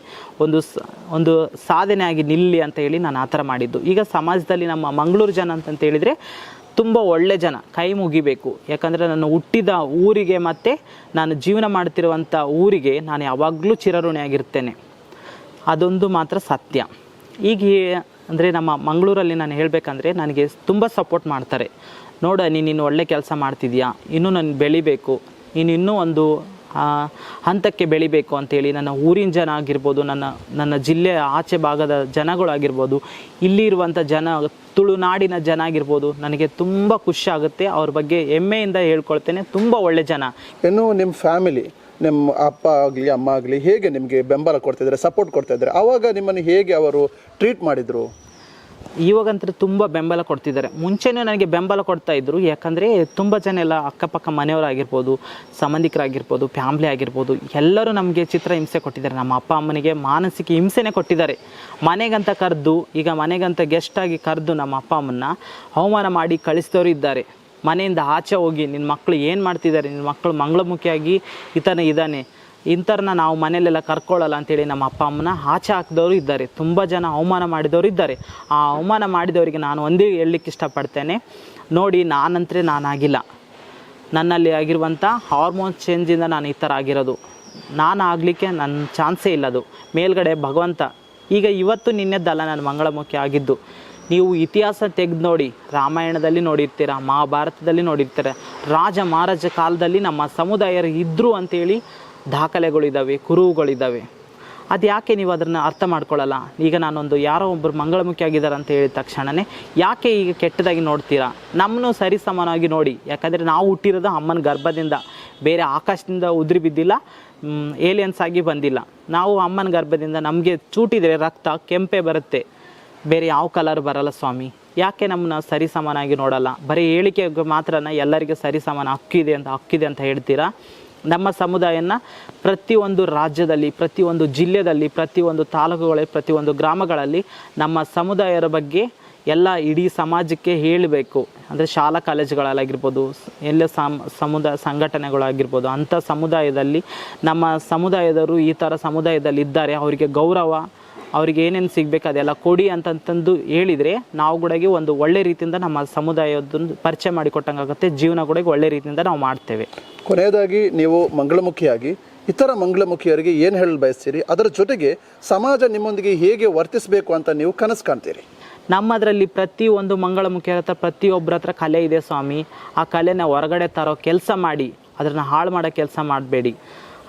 ಒಂದು ಸ, ಒಂದು ಸಾಧನೆ ಆಗಿ ನಿಲ್ಲಿ ಅಂತ ಹೇಳಿ ನಾನು ಆ ಥರ ಮಾಡಿದ್ದು. ಈಗ ಸಮಾಜದಲ್ಲಿ ನಮ್ಮ ಮಂಗಳೂರು ಜನ ಅಂತಂತ ಹೇಳಿದರೆ ತುಂಬ ಒಳ್ಳೆ ಜನ, ಕೈ ಮುಗಿಬೇಕು. ಯಾಕಂದರೆ ನಾನು ಹುಟ್ಟಿದ ಊರಿಗೆ ಮತ್ತು ನಾನು ಜೀವನ ಮಾಡ್ತಿರುವಂಥ ಊರಿಗೆ ನಾನು ಯಾವಾಗಲೂ ಚಿರಋಣಿಯಾಗಿರ್ತೇನೆ. ಅದೊಂದು ಮಾತ್ರ ಸತ್ಯ. ಈಗ ಅಂದರೆ ನಮ್ಮ ಮಂಗಳೂರಲ್ಲಿ ನಾನು ಹೇಳಬೇಕಂದ್ರೆ ನನಗೆ ತುಂಬ ಸಪೋರ್ಟ್ ಮಾಡ್ತಾರೆ. ನೋಡ, ನೀನು ಒಳ್ಳೆ ಕೆಲಸ ಮಾಡ್ತಿದ್ಯಾ? ಇನ್ನೂ ನಾನು ಬೆಳಿಬೇಕು. ನೀನು ಇನ್ನೂ ಒಂದು ಹಂತಕ್ಕೆ ಬೆಳಿಬೇಕು ಅಂತೇಳಿ ನನ್ನ ಊರಿನ ಜನ ಆಗಿರ್ಬೋದು, ನನ್ನ ನನ್ನ ಜಿಲ್ಲೆಯ ಆಚೆ ಭಾಗದ ಜನಗಳಾಗಿರ್ಬೋದು ಇಲ್ಲಿರುವಂಥ ಜನ, ತುಳುನಾಡಿನ ಜನ ಆಗಿರ್ಬೋದು, ನನಗೆ ತುಂಬ ಖುಷಿ ಆಗುತ್ತೆ. ಅವ್ರ ಬಗ್ಗೆ ಹೆಮ್ಮೆಯಿಂದ ಹೇಳ್ಕೊಳ್ತೇನೆ. ತುಂಬ ಒಳ್ಳೆ ಜನ. ಇನ್ನು ನಿಮ್ಮ ಫ್ಯಾಮಿಲಿ ನಿಮ್ಮ ಅಪ್ಪ ಆಗಲಿ, ಅಮ್ಮ ಆಗಲಿ ಹೇಗೆ ನಿಮಗೆ ಬೆಂಬಲ ಕೊಡ್ತಿದ್ದಾರೆ ಸಪೋರ್ಟ್ ಕೊಡ್ತಾ ಇದ್ದಾರೆ? ಆವಾಗ ನಿಮ್ಮನ್ನು ಹೇಗೆ ಅವರು ಟ್ರೀಟ್ ಮಾಡಿದರು? ಇವಾಗಂತೂ ತುಂಬ ಬೆಂಬಲ ಕೊಡ್ತಿದ್ದಾರೆ. ಮುಂಚೆನೇ ನನಗೆ ಬೆಂಬಲ ಕೊಡ್ತಾ ಇದ್ದರು ಯಾಕಂದರೆ ತುಂಬ ಜನ ಎಲ್ಲ ಅಕ್ಕಪಕ್ಕ ಮನೆಯವರಾಗಿರ್ಬೋದು, ಸಂಬಂಧಿಕರಾಗಿರ್ಬೋದು, ಫ್ಯಾಮ್ಲಿ ಆಗಿರ್ಬೋದು, ಎಲ್ಲರೂ ನಮಗೆ ಚಿತ್ರ ಹಿಂಸೆ ಕೊಟ್ಟಿದ್ದಾರೆ. ನಮ್ಮ ಅಪ್ಪ ಅಮ್ಮನಿಗೆ ಮಾನಸಿಕ ಹಿಂಸೆನೇ ಕೊಟ್ಟಿದ್ದಾರೆ. ಮನೆಗಂತ ಕರೆದು, ಈಗ ಮನೆಗಂತ ಗೆಸ್ಟಾಗಿ ಕರೆದು ನಮ್ಮ ಅಪ್ಪ ಅಮ್ಮನ್ನ ಅವಮಾನ ಮಾಡಿ ಕಳಿಸಿದವರು ಇದ್ದಾರೆ. ಮನೆಯಿಂದ ಆಚೆ ಹೋಗಿ ನಿನ್ನ ಮಕ್ಕಳು ಏನು ಮಾಡ್ತಿದ್ದಾರೆ? ನಿನ್ನ ಮಕ್ಕಳು ಮಂಗಳಮುಖಿಯಾಗಿ ಈತನ ಇದ್ದಾನೆ. ಇಂಥವ್ರನ್ನ ನಾವು ಮನೆಯಲ್ಲೆಲ್ಲ ಕರ್ಕೊಳ್ಳಲ್ಲ ಅಂತೇಳಿ ನಮ್ಮ ಅಪ್ಪ ಅಮ್ಮನ ಆಚೆ ಹಾಕಿದವರು ಇದ್ದಾರೆ. ತುಂಬ ಜನ ಅವಮಾನ ಮಾಡಿದವರು ಇದ್ದಾರೆ. ಆ ಅವಮಾನ ಮಾಡಿದವರಿಗೆ ನಾನು ಒಂದೇ ಹೇಳಲಿಕ್ಕೆ ಇಷ್ಟಪಡ್ತೇನೆ. ನೋಡಿ, ನಾನಂತರೇ ನಾನಾಗಿಲ್ಲ. ನನ್ನಲ್ಲಿ ಆಗಿರುವಂಥ ಹಾರ್ಮೋನ್ ಚೇಂಜಿಂದ ನಾನು ಈ ಥರ ಆಗಿರೋದು. ನಾನು ಆಗಲಿಕ್ಕೆ ನನ್ನ ಚಾನ್ಸೇ ಇಲ್ಲ ಅದು. ಮೇಲ್ಗಡೆ ಭಗವಂತ. ಈಗ ಇವತ್ತು ನಿನ್ನೆದ್ದಲ್ಲ ನಾನು ಮಂಗಳಮುಖಿ ಆಗಿದ್ದು. ನೀವು ಇತಿಹಾಸ ತೆಗೆದು ನೋಡಿ, ರಾಮಾಯಣದಲ್ಲಿ ನೋಡಿರ್ತೀರ, ಮಹಾಭಾರತದಲ್ಲಿ ನೋಡಿರ್ತೀರ, ರಾಜ ಮಹಾರಾಜ ಕಾಲದಲ್ಲಿ ನಮ್ಮ ಸಮುದಾಯರು ಇದ್ದರು ಅಂತೇಳಿ ದಾಖಲೆಗಳಿದ್ದಾವೆ ಕುರುಹುಗಳಿದ್ದಾವೆ ಅದು ಯಾಕೆ ನೀವು ಅದನ್ನು ಅರ್ಥ ಮಾಡ್ಕೊಳ್ಳಲ್ಲ? ಈಗ ನಾನೊಂದು ಯಾರೋ ಒಬ್ಬರು ಮಂಗಳಮುಖಿ ಆಗಿದ್ದಾರೆ ಅಂತ ಹೇಳಿದ ತಕ್ಷಣವೇ ಯಾಕೆ ಈಗ ಕೆಟ್ಟದಾಗಿ ನೋಡ್ತೀರಾ? ನಮ್ಮನ್ನು ಸರಿ ಸಮಾನವಾಗಿ ನೋಡಿ. ಯಾಕಂದರೆ ನಾವು ಹುಟ್ಟಿರೋದು ಅಮ್ಮನ ಗರ್ಭದಿಂದ. ಬೇರೆ ಆಕಾಶದಿಂದ ಉದುರಿ ಬಿದ್ದಿಲ್ಲ ಏಲಿಯನ್ಸ್ ಆಗಿ ಬಂದಿಲ್ಲ. ನಾವು ಅಮ್ಮನ ಗರ್ಭದಿಂದ ನಮಗೆ ಚೂಟಿದರೆ ರಕ್ತ, ಕೆಂಪೆ ಬರುತ್ತೆ. ಬೇರೆ ಯಾವ ಕಲರ್ ಬರಲ್ಲ ಸ್ವಾಮಿ. ಯಾಕೆ ನಮ್ಮನ್ನ ಸರಿ ಸಮಾನಾಗಿ ನೋಡಲ್ಲ? ಬರೀ ಹೇಳಿಕೆ ಮಾತ್ರನ ಎಲ್ಲರಿಗೆ ಸರಿ ಸಮಾನ, ಹಕ್ಕಿದೆ ಅಂತ ಹಕ್ಕಿದೆ ಅಂತ ಹೇಳ್ತೀರಾ? ನಮ್ಮ ಸಮುದಾಯನ ಪ್ರತಿಯೊಂದು ರಾಜ್ಯದಲ್ಲಿ, ಪ್ರತಿಯೊಂದು ಜಿಲ್ಲೆಯಲ್ಲಿ ಪ್ರತಿಯೊಂದು ತಾಲೂಕುಗಳಲ್ಲಿ, ಪ್ರತಿಯೊಂದು ಗ್ರಾಮಗಳಲ್ಲಿ ನಮ್ಮ ಸಮುದಾಯದ ಬಗ್ಗೆ ಎಲ್ಲ ಇಡೀ ಸಮಾಜಕ್ಕೆ ಹೇಳಬೇಕು. ಅಂದರೆ ಶಾಲಾ ಕಾಲೇಜುಗಳಲ್ಲಾಗಿರ್ಬೋದು ಎಲ್ಲ ಸಮ್ ಸಮುದಾಯ ಸಂಘಟನೆಗಳಾಗಿರ್ಬೋದು, ಅಂಥ ಸಮುದಾಯದಲ್ಲಿ ನಮ್ಮ ಸಮುದಾಯದವರು ಈ ಥರ ಸಮುದಾಯದಲ್ಲಿ ಇದ್ದಾರೆ ಅವರಿಗೆ ಗೌರವ ಅವ್ರಿಗೆ ಏನೇನು ಸಿಗಬೇಕು ಅದೆಲ್ಲ ಕೊಡಿ ಅಂತಂತಂದು ಹೇಳಿದರೆ ನಾವು ಕೂಡ ಒಂದು ಒಳ್ಳೆ ರೀತಿಯಿಂದ ನಮ್ಮ ಸಮುದಾಯದೊಂದು ಪರಿಚಯ ಮಾಡಿಕೊಟ್ಟಂಗಾಗುತ್ತೆ. ಜೀವನ ಕೂಡ ಒಳ್ಳೆ ರೀತಿಯಿಂದ ನಾವು ಮಾಡ್ತೇವೆ. ಕೊನೆಯದಾಗಿ ನೀವು ಮಂಗಳಮುಖಿಯಾಗಿ ಇತರ ಮಂಗಳಮುಖಿಯರಿಗೆ ಏನು ಹೇಳಲು ಬಯಸ್ತೀರಿ? ಅದರ ಜೊತೆಗೆ ಸಮಾಜ ನಿಮ್ಮೊಂದಿಗೆ ಹೇಗೆ ವರ್ತಿಸಬೇಕು ಅಂತ ನೀವು ಕನಸು ಕಾಣ್ತೀರಿ? ನಮ್ಮದರಲ್ಲಿ ಪ್ರತಿ ಒಂದು ಮಂಗಳಮುಖಿಯರ ಹತ್ರ ಪ್ರತಿಯೊಬ್ಬರ ಹತ್ರ ಕಲೆ ಇದೆ ಸ್ವಾಮಿ. ಆ ಕಲೆನ ಹೊರಗಡೆ ತರೋ ಕೆಲಸ ಮಾಡಿ ಅದನ್ನು ಹಾಳು ಮಾಡೋ ಕೆಲಸ ಮಾಡಬೇಡಿ.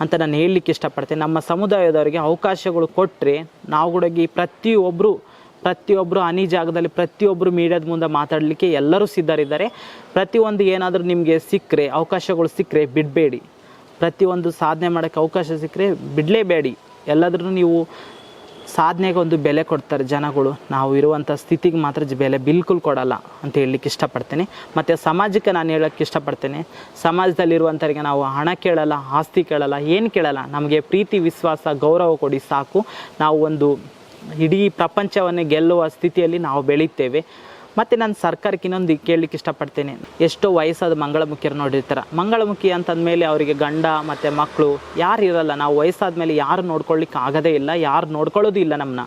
ಅಂತ ನಾನು ಹೇಳಲಿಕ್ಕೆ ಇಷ್ಟಪಡ್ತೇನೆ. ನಮ್ಮ ಸಮುದಾಯದವರಿಗೆ ಅವಕಾಶಗಳು ಕೊಟ್ಟರೆ ನಾವು ಕೂಡ ಈ ಪ್ರತಿಯೊಬ್ಬರು ಪ್ರತಿಯೊಬ್ಬರು ಅನಿ ಜಾಗದಲ್ಲಿ ಪ್ರತಿಯೊಬ್ಬರು ಮೀಡಿಯಾದ ಮುಂದೆ ಮಾತಾಡಲಿಕ್ಕೆ ಎಲ್ಲರೂ ಸಿದ್ಧರಿದ್ದಾರೆ. ಪ್ರತಿಯೊಂದು ಏನಾದರೂ ನಿಮಗೆ ಸಿಕ್ಕರೆ, ಅವಕಾಶಗಳು ಸಿಕ್ಕರೆ ಬಿಡಬೇಡಿ. ಪ್ರತಿಯೊಂದು ಸಾಧನೆ ಮಾಡೋಕ್ಕೆ ಅವಕಾಶ ಸಿಕ್ಕರೆ ಬಿಡಲೇಬೇಡಿ. ಎಲ್ಲಾದರೂ ನೀವು ಸಾಧನೆಗೆ ಒಂದು ಬೆಲೆ ಕೊಡ್ತಾರೆ ಜನಗಳು. ನಾವು ಇರುವಂಥ ಸ್ಥಿತಿಗೆ ಮಾತ್ರ ಬೆಲೆ ಬಿಲ್ಕುಲ್ ಕೊಡಲ್ಲ ಅಂತ ಹೇಳಲಿಕ್ಕೆ ಇಷ್ಟಪಡ್ತೇನೆ. ಮತ್ತು ಸಮಾಜಕ್ಕೆ ನಾನು ಹೇಳೋಕ್ಕೆ ಇಷ್ಟಪಡ್ತೇನೆ. ಸಮಾಜದಲ್ಲಿರುವಂಥವ್ರಿಗೆ ನಾವು ಹಣ ಕೇಳಲ್ಲ, ಆಸ್ತಿ ಕೇಳಲ್ಲ, ಏನು ಕೇಳಲ್ಲ. ನಮಗೆ ಪ್ರೀತಿ, ವಿಶ್ವಾಸ, ಗೌರವ ಕೊಡಿ ಸಾಕು. ನಾವು ಒಂದು ಇಡೀ ಪ್ರಪಂಚವನ್ನೇ ಗೆಲ್ಲುವ ಸ್ಥಿತಿಯಲ್ಲಿ ನಾವು ಬೆಳೀತೇವೆ. ಮತ್ತು ನಾನು ಸರ್ಕಾರಕ್ಕೆ ಇನ್ನೊಂದು ಕೇಳಲಿಕ್ಕೆ ಇಷ್ಟಪಡ್ತೇನೆ. ಎಷ್ಟೋ ವಯಸ್ಸಾದ ಮಂಗಳಮುಖಿಯರು ನೋಡಿರ್ತಾರೆ. ಮಂಗಳಮುಖಿ ಅಂತಂದಮೇಲೆ ಅವರಿಗೆ ಗಂಡ ಮತ್ತು ಮಕ್ಕಳು ಯಾರು ಇರಲ್ಲ. ನಾವು ವಯಸ್ಸಾದ ಮೇಲೆ ಯಾರು ನೋಡ್ಕೊಳ್ಳಿಕ್ಕೆ ಆಗೋದೇ ಇಲ್ಲ. ಯಾರು ನೋಡ್ಕೊಳ್ಳೋದು ಇಲ್ಲ ನಮ್ಮನ್ನ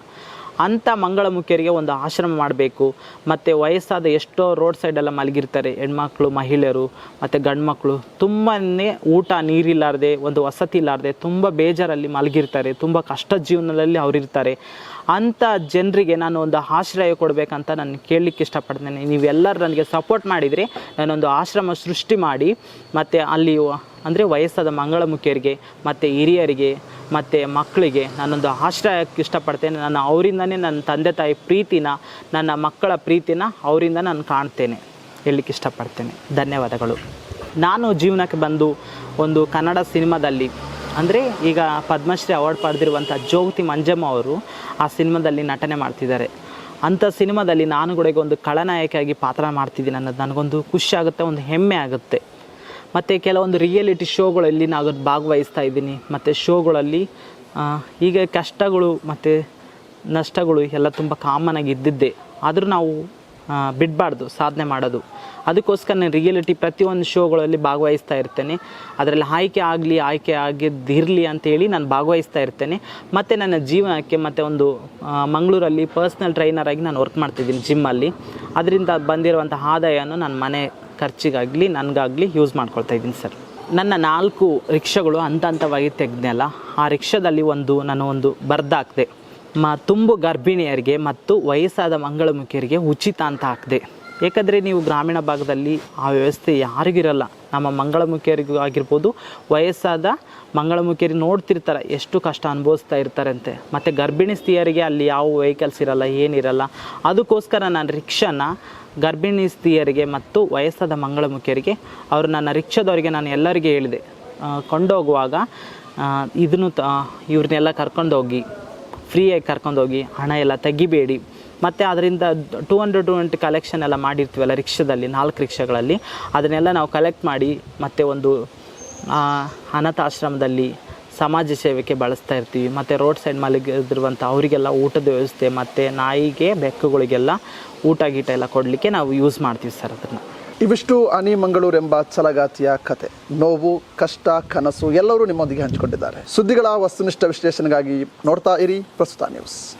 ಅಂಥ ಮಂಗಳಮುಖಿಯರಿಗೆ ಒಂದು ಆಶ್ರಮ ಮಾಡಬೇಕು. ಮತ್ತು ವಯಸ್ಸಾದ ಎಷ್ಟೋ ರೋಡ್ ಸೈಡೆಲ್ಲ ಮಲಗಿರ್ತಾರೆ. ಹೆಣ್ಮಕ್ಳು, ಮಹಿಳೆಯರು, ಮತ್ತು ಗಂಡ್ಮಕ್ಳು. ತುಂಬಾ ಊಟ ನೀರಿಲ್ಲಾರ್ದೆ, ಒಂದು ವಸತಿ ಇಲ್ಲಾರ್ದೆ ತುಂಬ ಬೇಜಾರಲ್ಲಿ ಮಲಗಿರ್ತಾರೆ. ತುಂಬ ಕಷ್ಟ ಜೀವನದಲ್ಲಿ ಅವರಿರ್ತಾರೆ. ಅಂಥ ಜನರಿಗೆ ನಾನು ಒಂದು ಆಶ್ರಯ ಕೊಡಬೇಕಂತ ನಾನು ಕೇಳಲಿಕ್ಕೆ ಇಷ್ಟಪಡ್ತೇನೆ. ನೀವೆಲ್ಲರೂ ನನಗೆ ಸಪೋರ್ಟ್ ಮಾಡಿದರೆ. ನಾನೊಂದು ಆಶ್ರಮ ಸೃಷ್ಟಿ ಮಾಡಿ, ಮತ್ತು ಅಲ್ಲಿ ಅಂದರೆ ವಯಸ್ಸಾದ ಮಂಗಳಮುಖಿಯರಿಗೆ, ಮತ್ತು ಹಿರಿಯರಿಗೆ, ಮತ್ತು ಮಕ್ಕಳಿಗೆ ನಾನೊಂದು ಆಶ್ರಯಕ್ಕೆ ಇಷ್ಟಪಡ್ತೇನೆ. ನಾನು ಅವರಿಂದನೇ ನನ್ನ ತಂದೆ ತಾಯಿ ಪ್ರೀತಿನ, ನನ್ನ ಮಕ್ಕಳ ಪ್ರೀತಿನ ಅವರಿಂದ ನಾನು ಕಾಣ್ತೇನೆ. ಹೇಳಲಿಕ್ಕೆ ಇಷ್ಟಪಡ್ತೇನೆ. ಧನ್ಯವಾದಗಳು. ನಾನು ಜೀವನಕ್ಕೆ ಬಂದು ಒಂದು ಕನ್ನಡ ಸಿನಿಮಾದಲ್ಲಿ ಅಂದರೆ ಈಗ ಪದ್ಮಶ್ರೀ ಅವಾರ್ಡ್ ಪಡೆದಿರುವಂಥ ಜ್ಯೋತಿ ಮಂಜಮ್ಮ ಅವರು ಆ ಸಿನಿಮಾದಲ್ಲಿ ನಟನೆ ಮಾಡ್ತಿದ್ದಾರೆ. ಅಂಥ ಸಿನಿಮಾದಲ್ಲಿ ನಾನು ಕೂಡ ಒಂದು ಖಳನಾಯಕಿಯಾಗಿ ಪಾತ್ರ ಮಾಡ್ತಿದ್ದೀನಿ ಅನ್ನೋದು ನನಗೊಂದು ಖುಷಿ ಆಗುತ್ತೆ, ಒಂದು ಹೆಮ್ಮೆ ಆಗುತ್ತೆ. ಮತ್ತು ಕೆಲವೊಂದು ರಿಯಾಲಿಟಿ ಶೋಗಳಲ್ಲಿ ನಾನು ಭಾಗವಹಿಸ್ತಾ ಇದ್ದೀನಿ. ಮತ್ತು ಶೋಗಳಲ್ಲಿ ಈಗ ಕಷ್ಟಗಳು ಮತ್ತು ನಷ್ಟಗಳು ಎಲ್ಲ ತುಂಬ ಕಾಮನ್ ಆಗಿ ಇದ್ದಿದ್ದೆ. ಆದರೂ ನಾವು ಬಿಡಬಾರ್ದು, ಸಾಧನೆ ಮಾಡೋದು. ಅದಕ್ಕೋಸ್ಕರ ನಾನು ರಿಯಾಲಿಟಿ ಪ್ರತಿಯೊಂದು ಶೋಗಳಲ್ಲಿ ಭಾಗವಹಿಸ್ತಾ ಇರ್ತೇನೆ. ಅದರಲ್ಲಿ ಆಯ್ಕೆ ಆಗಲಿ, ಆಯ್ಕೆ ಆಗಿದ್ದಿರಲಿ ಅಂತೇಳಿ ನಾನು ಭಾಗವಹಿಸ್ತಾ ಇರ್ತೇನೆ. ಮತ್ತು ನನ್ನ ಜೀವನಕ್ಕೆ ಮತ್ತು ಒಂದು ಮಂಗಳೂರಲ್ಲಿ ಪರ್ಸ್ನಲ್ ಟ್ರೈನರ್ ಆಗಿ ನಾನು ವರ್ಕ್ ಮಾಡ್ತಿದ್ದೀನಿ ಜಿಮ್ಮಲ್ಲಿ ಅದರಿಂದ ಬಂದಿರುವಂಥ ಆದಾಯವನ್ನು ನನ್ನ ಮನೆ ಖರ್ಚಿಗಾಗಲಿ, ನನಗಾಗಲಿ ಯೂಸ್ ಮಾಡ್ಕೊಳ್ತಾ ಇದ್ದೀನಿ ಸರ್ ನನ್ನ ನಾಲ್ಕು ರಿಕ್ಷಾಗಳು ಹಂತ ಹಂತವಾಗಿ ತೆಗೆದ್ನಲ್ಲ, ಆ ರಿಕ್ಷಾದಲ್ಲಿ ಒಂದು, ನಾನು ಒಂದು ಬರ್ದಾಕ್ದೆ. ಮ ತುಂಬು ಗರ್ಭಿಣಿಯರಿಗೆ ಮತ್ತು ವಯಸ್ಸಾದ ಮಂಗಳಮುಖಿಯರಿಗೆ ಉಚಿತ ಅಂತ ಹಾಕಿದೆ. ಏಕೆಂದರೆ ನೀವು ಗ್ರಾಮೀಣ ಭಾಗದಲ್ಲಿ ಆ ವ್ಯವಸ್ಥೆ ಯಾರಿಗಿರಲ್ಲ. ನಮ್ಮ ಮಂಗಳಮುಖಿಯರಿಗೂ ಆಗಿರ್ಬೋದು, ವಯಸ್ಸಾದ ಮಂಗಳಮುಖಿಯರಿಗೆ ನೋಡ್ತಿರ್ತಾರೆ, ಎಷ್ಟು ಕಷ್ಟ ಅನುಭವಿಸ್ತಾ ಇರ್ತಾರಂತೆ. ಮತ್ತು ಗರ್ಭಿಣಿ ಸ್ತ್ರೀಯರಿಗೆ ಅಲ್ಲಿ ಯಾವ ವೆಹಿಕಲ್ಸ್ ಇರಲ್ಲ, ಏನಿರಲ್ಲ, ಅದಕ್ಕೋಸ್ಕರ ನಾನು ರಿಕ್ಷಾನ ಗರ್ಭಿಣಿ ಸ್ತ್ರೀಯರಿಗೆ ಮತ್ತು ವಯಸ್ಸಾದ ಮಂಗಳಮುಖಿಯರಿಗೆ ಅವರು ನನ್ನ ರಿಕ್ಷಾದವರಿಗೆ ನಾನು ಎಲ್ಲರಿಗೆ ಹೇಳಿದೆ. ಕೊಂಡೋಗುವಾಗ ಇದನ್ನು ತ, ಇವ್ರನ್ನೆಲ್ಲ ಕರ್ಕೊಂಡೋಗಿ ಫ್ರೀಯಾಗಿ ಕರ್ಕೊಂಡೋಗಿ ಹಣ ಎಲ್ಲ ತೆಗಿಬೇಡಿ. ಮತ್ತು ಅದರಿಂದ two hundred two hundred collection ಎಲ್ಲ ಮಾಡಿರ್ತೀವಲ್ಲ ರಿಕ್ಷಾದಲ್ಲಿ, ನಾಲ್ಕು ರಿಕ್ಷಾಗಳಲ್ಲಿ, ಅದನ್ನೆಲ್ಲ ನಾವು ಕಲೆಕ್ಟ್ ಮಾಡಿ ಮತ್ತು ಒಂದು ಅನಾಥಾಶ್ರಮದಲ್ಲಿ ಸಮಾಜ ಸೇವೆಗೆ ಬಳಸ್ತಾ ಇರ್ತೀವಿ. ಮತ್ತು ರೋಡ್ ಸೈಡ್ ಮಲಗಿದಿರುವಂಥ ಅವರಿಗೆಲ್ಲ ಊಟದ ವ್ಯವಸ್ಥೆ, ಮತ್ತು ನಾಯಿಗೆ ಬೆಕ್ಕುಗಳಿಗೆಲ್ಲ ಊಟ ಗೀಟ ಎಲ್ಲ ಕೊಡಲಿಕ್ಕೆ ನಾವು ಯೂಸ್ ಮಾಡ್ತೀವಿ ಸರ್ ಅದನ್ನು. ಇವಿಷ್ಟು ಅನಿ ಮಂಗಳೂರು ಎಂಬ ಛಲಗಾತಿಯ ಕತೆ. ನೋವು, ಕಷ್ಟ, ಕನಸು ಎಲ್ಲರೂ ನಿಮ್ಮೊಂದಿಗೆ ಹಂಚಿಕೊಂಡಿದ್ದಾರೆ. ಸುದ್ದಿಗಳ ವಸ್ತುನಿಷ್ಠ ವಿಶ್ಲೇಷಣೆಗಾಗಿ ನೋಡ್ತಾ ಇರಿ ಪ್ರಸ್ತುತ ನ್ಯೂಸ್